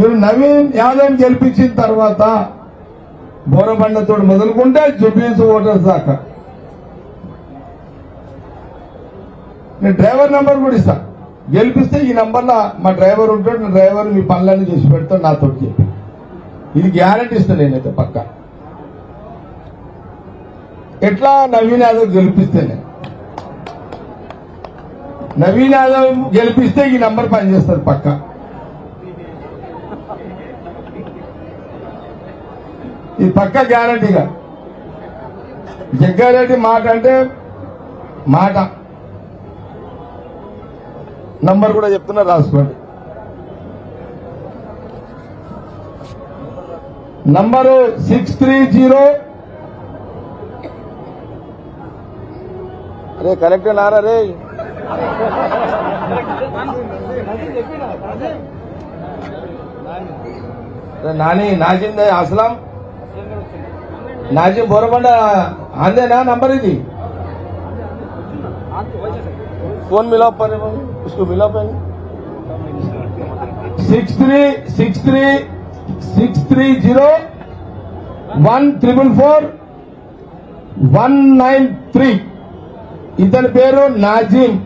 మీరు నవీన్ యాదవ్ గెలిపించిన తర్వాత బోరబండతో మొదలుకుంటే జుబ్లీస్ ఓటర్స్ దాకా నేను డ్రైవర్ నంబర్ కూడా ఇస్తా. గెలిపిస్తే ఈ నంబర్లో మా డ్రైవర్ ఉంటాడు నా డ్రైవర్ మీ పనులన్నీ చేసి పెడతాడు నాతో చెప్పి. ఇది గ్యారంటీ ఇస్తాను నేనైతే పక్క. ఎట్లా నవీన్ యాదవ్ గెలిపిస్తేనే నవీన్ యాదవ్ గెలిపిస్తే ఈ నంబర్ పనిచేస్తారు పక్కా. ఇది పక్క గ్యారంటీగా జగ్గారెడ్డి మాట అంటే మాట. నంబర్ కూడా చెప్తున్నా రాసుకోండి. నంబరు సిక్స్ త్రీ జీరో అరే కరెక్ట్ నారా రే? నాని నాజిందే అస్లాం. నాజీ బోరబండ అందేనా నంబర్ ఇది? ఫోన్ మిలా పని उसको मिला six three six three three six three one triple four one nine three. ఇతని పేరు నాజీమ్.